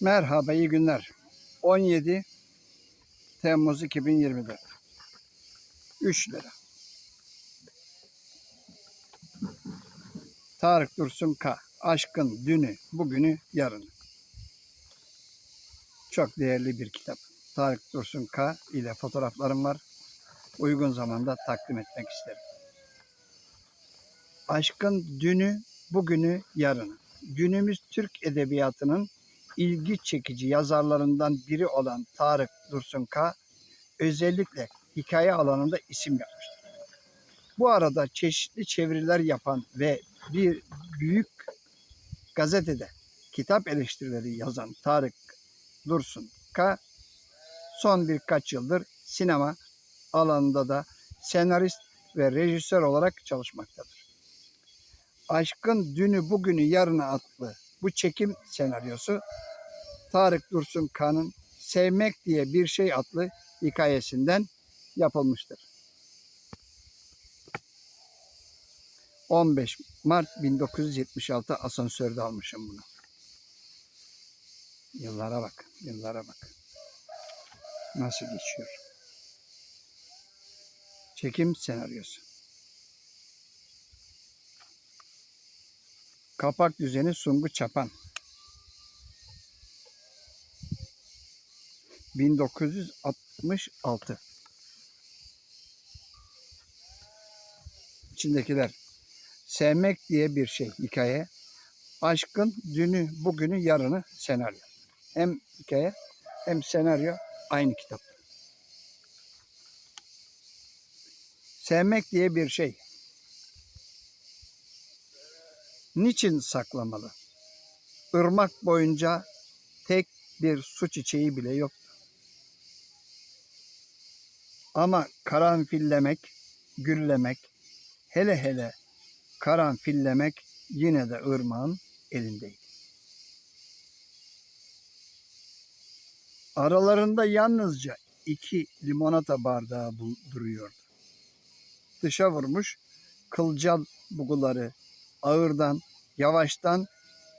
Merhaba, iyi günler. 17 Temmuz 2024. 3 lira. Tarık Dursun K. Aşkın dünü, bugünü, yarını. Çok değerli bir kitap. Tarık Dursun K. ile fotoğraflarım var. Uygun zamanda takdim etmek isterim. Aşkın dünü, bugünü, yarını. Günümüz Türk edebiyatının ilgi çekici yazarlarından biri olan Tarık Dursun K. özellikle hikaye alanında isim yapmıştır. Bu arada çeşitli çeviriler yapan ve bir büyük gazetede kitap eleştirileri yazan Tarık Dursun K. son birkaç yıldır sinema alanında da senarist ve rejisör olarak çalışmaktadır. Aşkın Dünü Bugünü Yarını adlı bu çekim senaryosu Tarık Dursun Kağan'ın Sevmek diye bir şey adlı hikayesinden yapılmıştır. 15 Mart 1976 asansörde almışım bunu. Yıllara bak, yıllara bak. Nasıl geçiyor? Çekim senaryosu. Kapak düzeni Sungu Çapan. 1966. İçindekiler. Sevmek diye bir şey hikaye. Aşkın dünü, bugünü, yarını senaryo. Hem hikaye hem senaryo aynı kitap. Sevmek diye bir şey. Niçin saklamalı? Irmak boyunca tek bir su çiçeği bile yok. Ama karanfillemek, güllemek, hele hele karanfillemek yine de ırmağın elindeydi. Aralarında yalnızca iki limonata bardağı duruyordu. Dışa vurmuş kılcal buguları ağırdan, yavaştan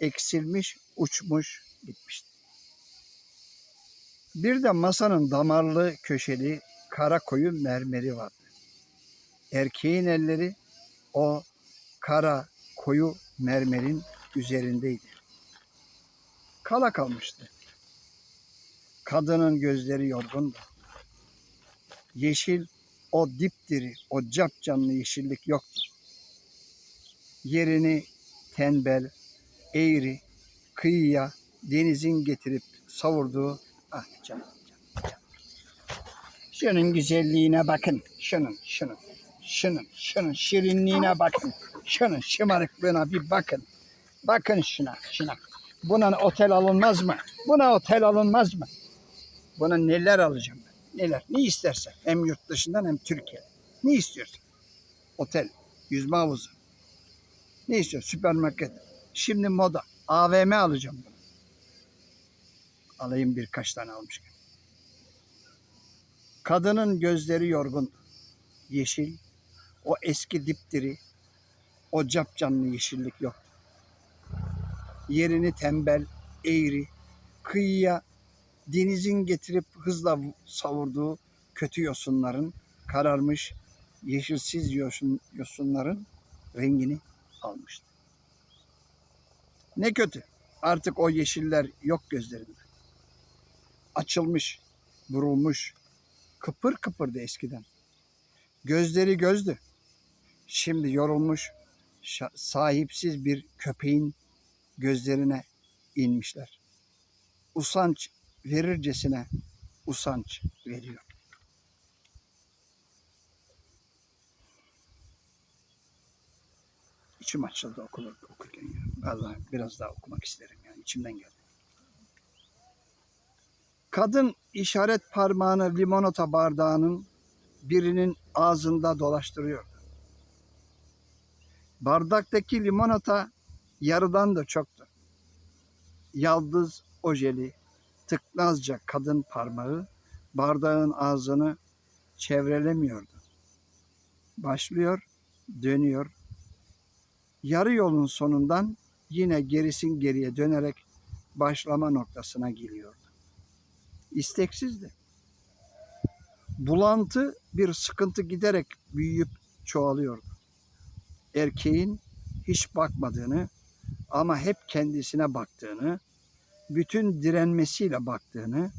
eksilmiş, uçmuş, gitmişti. Bir de masanın damarlı köşeli kara koyu mermeri vardı. Erkeğin elleri o kara koyu mermerin üzerindeydi. Kala kalmıştı. Kadının gözleri yorgundu. Yeşil o dipdiri, o capcanlı yeşillik yoktu. Yerini tembel, eğri, kıyıya denizin getirip savurduğu ah canım, canım, canım. Şunun güzelliğine bakın. Şunun, şunun, şunun, şunun şirinliğine bakın. Şunun şımarıklığına bir bakın. Bakın şuna, şuna. Buna otel alınmaz mı? Buna otel alınmaz mı? Buna neler alacağım ben? Neler? Ne istersen. Hem yurt dışından hem Türkiye'den. Ne istiyorsun? Otel, yüzme havuzu. Ne istiyorsun? Süpermarket. Şimdi moda. AVM alacağım bunu. Alayım birkaç tane almışken. Kadının gözleri yorgun. Yeşil. O eski dipdiri. O capcanlı yeşillik yok. Yerini tembel, eğri, kıyıya denizin getirip hızla savurduğu kötü yosunların, kararmış yeşilsiz yosun, yosunların rengini almıştı. Ne kötü. Artık o yeşiller yok gözlerinde. Açılmış, burulmuş, kıpır kıpırdı eskiden. Gözleri gözdü. Şimdi yorulmuş, sahipsiz bir köpeğin gözlerine inmişler. Usanç verircesine usanç veriyor. İçim açıldı okulur, okurken ya. Vallahi biraz daha okumak isterim yani içimden geldi. Kadın işaret parmağını limonata bardağının birinin ağzında dolaştırıyordu. Bardaktaki limonata yarıdan da çoktu. Yaldız ojeli, tıknazca kadın parmağı bardağın ağzını çevrelemiyordu. Başlıyor, dönüyor. Yarı yolun sonundan yine gerisin geriye dönerek başlama noktasına geliyordu. İsteksizdi. Bulantı bir sıkıntı giderek büyüyüp çoğalıyordu. Erkeğin hiç bakmadığını ama hep kendisine baktığını, bütün direnmesiyle baktığını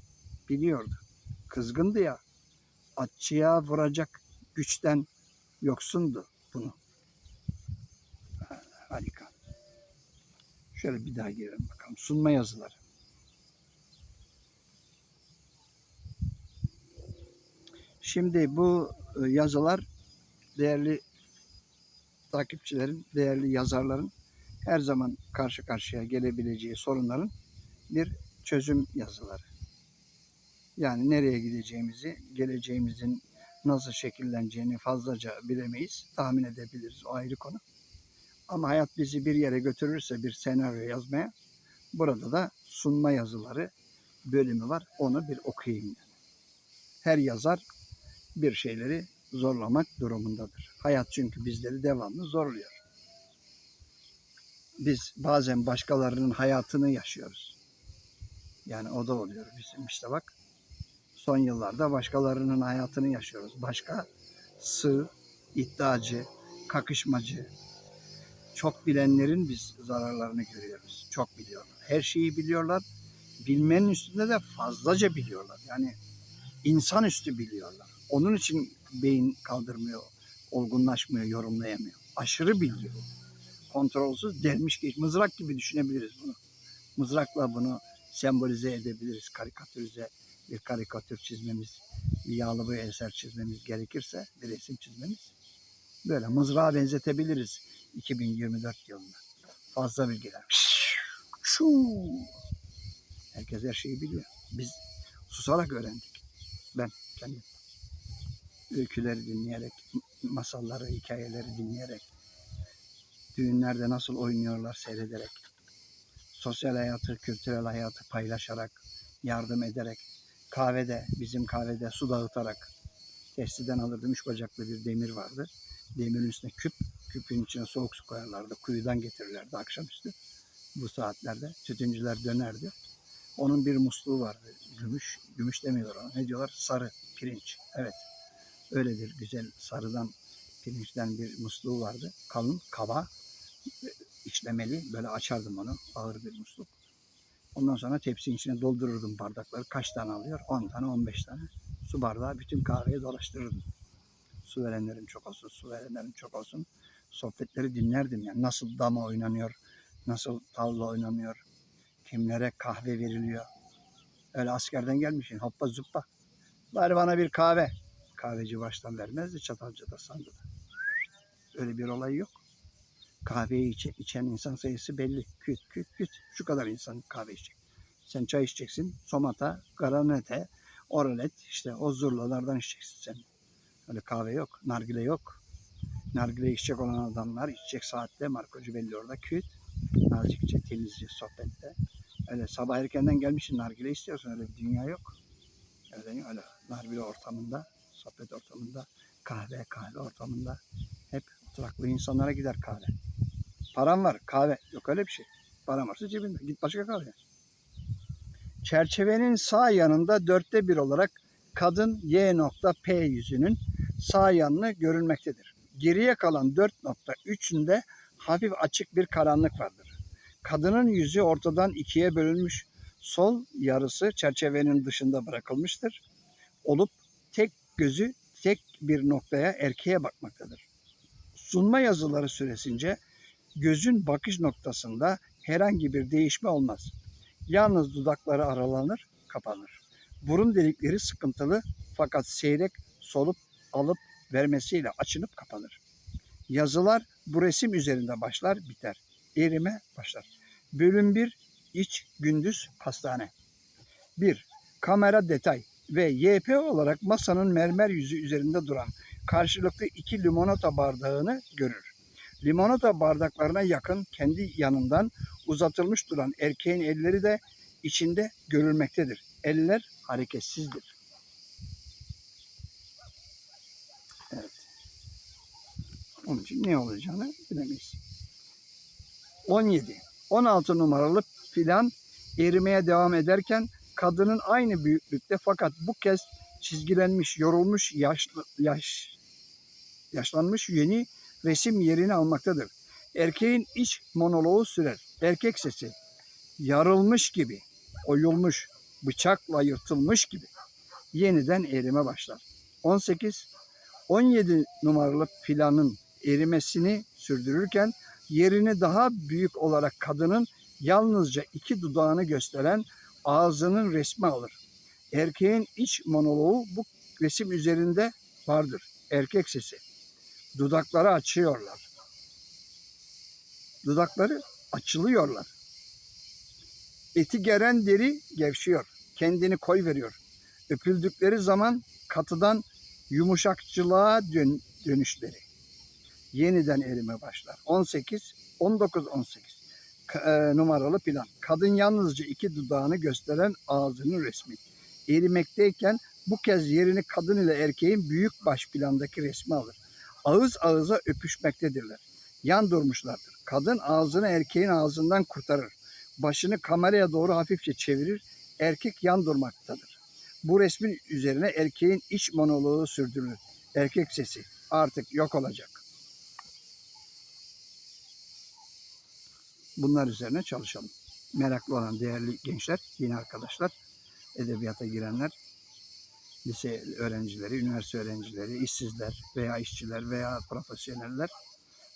biliyordu. Kızgındı ya, atçıya vuracak güçten yoksundu bunu. Ha, Harika. Şöyle bir daha girelim bakalım. Sunma yazıları. Şimdi bu e, yazılar değerli takipçilerin, değerli yazarların her zaman karşı karşıya gelebileceği sorunların bir çözüm yazıları. Yani nereye gideceğimizi, geleceğimizin nasıl şekilleneceğini fazlaca bilemeyiz, tahmin edebiliriz. O ayrı konu. Ama hayat bizi bir yere götürürse bir senaryo yazmaya, burada da sunma yazıları bölümü var. Onu bir okuyayım. Her yazar bir şeyleri zorlamak durumundadır. Hayat çünkü bizleri devamlı zorluyor. Biz bazen başkalarının hayatını yaşıyoruz. Yani o da oluyor bizim işte bak. Son yıllarda başkalarının hayatını yaşıyoruz. Başka sığ, iddiacı, kakışmacı, çok bilenlerin biz zararlarını görüyoruz. Çok biliyorlar. Her şeyi biliyorlar. Bilmenin üstünde de fazlaca biliyorlar. Yani insanüstü biliyorlar. Onun için beyin kaldırmıyor, olgunlaşmıyor, yorumlayamıyor. Aşırı biliyor. Kontrolsüz delmiş geç. Mızrak gibi düşünebiliriz bunu. Mızrakla bunu sembolize edebiliriz. Karikatürize bir karikatür çizmemiz, bir yağlı boya eser çizmemiz gerekirse bir resim çizmemiz. Böyle mızrağa benzetebiliriz 2024 yılında. Fazla bilgiler. Şuu. Herkes her şeyi biliyor. Biz susarak öğrendik. Ben kendim. Öyküleri dinleyerek, masalları, hikayeleri dinleyerek, düğünlerde nasıl oynuyorlar seyrederek, sosyal hayatı, kültürel hayatı paylaşarak, yardım ederek, kahvede, bizim kahvede su dağıtarak, testiden alırdım. Üç bacaklı bir demir vardı. Demirin üstüne küp, küpün içine soğuk su koyarlardı. Kuyudan getirirlerdi akşamüstü. Bu saatlerde tütüncüler dönerdi. Onun bir musluğu vardı. Gümüş, gümüş demiyorlar ona. Ne diyorlar? Sarı pirinç. Evet. Öyledir. Güzel sarıdan pirinçten bir musluğu vardı. Kalın, kaba, işlemeli. Böyle açardım onu. Ağır bir musluk. Ondan sonra tepsinin içine doldururdum bardakları. Kaç tane alıyor? 10 tane, 15 tane. Su bardağı bütün kahveyi dolaştırırdım. Su verenlerim çok olsun, su verenlerim çok olsun. Sohbetleri dinlerdim yani. Nasıl dama oynanıyor, nasıl tavla oynanıyor, kimlere kahve veriliyor. Öyle askerden gelmişsin hoppa zuppa. Bari bana bir kahve. Kahveci baştan vermezdi Çatalca'da Sandı'da. Öyle bir olay yok. Kahveyi içe, içen insan sayısı belli. Küt küt küt. Şu kadar insan kahve içecek. Sen çay içeceksin. Somata, granete, oralet işte o zurlalardan içeceksin sen. Öyle kahve yok. Nargile yok. Nargile içecek olan adamlar içecek saatte markocu belli orada küt. Nazikçe, temizce, sohbette. Öyle sabah erkenden gelmişsin nargile istiyorsun. Öyle bir dünya yok. Öyle, öyle nargile ortamında, sohbet ortamında, kahve, kahve ortamında hep oturaklı insanlara gider kahve. Param var, kahve. Yok öyle bir şey. Param varsa cebinde. Git başka kahve. Çerçevenin sağ yanında dörtte bir olarak kadın Y nokta P yüzünün sağ yanını görülmektedir. Geriye kalan 4.3'ünde hafif açık bir karanlık vardır. Kadının yüzü ortadan ikiye bölünmüş, sol yarısı çerçevenin dışında bırakılmıştır. Olup tek gözü tek bir noktaya erkeğe bakmaktadır. Sunma yazıları süresince gözün bakış noktasında herhangi bir değişme olmaz. Yalnız dudakları aralanır, kapanır. Burun delikleri sıkıntılı fakat seyrek solup alıp vermesiyle açılıp kapanır. Yazılar bu resim üzerinde başlar biter. Erime başlar. Bölüm 1 İç Gündüz Hastane 1. Kamera detay ve YP olarak masanın mermer yüzü üzerinde duran karşılıklı iki limonata bardağını görür. Limonata bardaklarına yakın kendi yanından uzatılmış duran erkeğin elleri de içinde görülmektedir. Eller hareketsizdir. Onun için ne olacağını bilemeyiz. 17. 16 numaralı plan erimeye devam ederken kadının aynı büyüklükte fakat bu kez çizgilenmiş, yorulmuş, yaşlı, yaş, yaşlanmış yeni resim yerini almaktadır. Erkeğin iç monoloğu sürer. Erkek sesi yarılmış gibi, oyulmuş, bıçakla yırtılmış gibi yeniden erime başlar. 18 17 numaralı planın erimesini sürdürürken yerini daha büyük olarak kadının yalnızca iki dudağını gösteren ağzının resmi alır. Erkeğin iç monoloğu bu resim üzerinde vardır. Erkek sesi. Dudakları açıyorlar. Dudakları açılıyorlar. Eti geren deri gevşiyor. Kendini koy veriyor. Öpüldükleri zaman katıdan yumuşakçılığa dön, dönüşleri. Yeniden erime başlar. 18, 19, 18 Ka- e, numaralı plan. Kadın yalnızca iki dudağını gösteren ağzının resmi. Erimekteyken bu kez yerini kadın ile erkeğin büyük baş plandaki resmi alır. Ağız ağıza öpüşmektedirler. Yan durmuşlardır. Kadın ağzını erkeğin ağzından kurtarır. Başını kameraya doğru hafifçe çevirir. Erkek yan durmaktadır. Bu resmin üzerine erkeğin iç monoloğu sürdürülür. Erkek sesi artık yok olacak. Bunlar üzerine çalışalım. Meraklı olan değerli gençler, yeni arkadaşlar, edebiyata girenler, lise öğrencileri, üniversite öğrencileri, işsizler veya işçiler veya profesyoneller,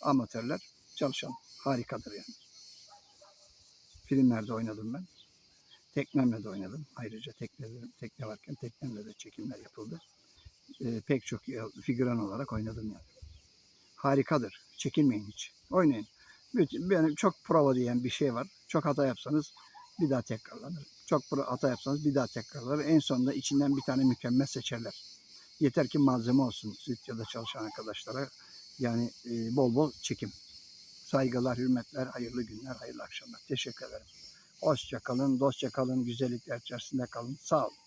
amatörler çalışalım. Harikadır yani. Filmlerde oynadım ben. Teknemle de oynadım. Ayrıca tekne, tekne varken teknemle de çekimler yapıldı. Ee, pek çok figüran olarak oynadım yani. Harikadır. Çekinmeyin hiç. Oynayın. Bütün, benim çok prova diyen bir şey var. Çok hata yapsanız bir daha tekrarlanır. Çok hata yapsanız bir daha tekrarlanır. En sonunda içinden bir tane mükemmel seçerler. Yeter ki malzeme olsun stüdyoda çalışan arkadaşlara. Yani e, bol bol çekim. Saygılar, hürmetler, hayırlı günler, hayırlı akşamlar. Teşekkür ederim. Hoşça kalın, dostça kalın, güzellikler içerisinde kalın. Sağ olun.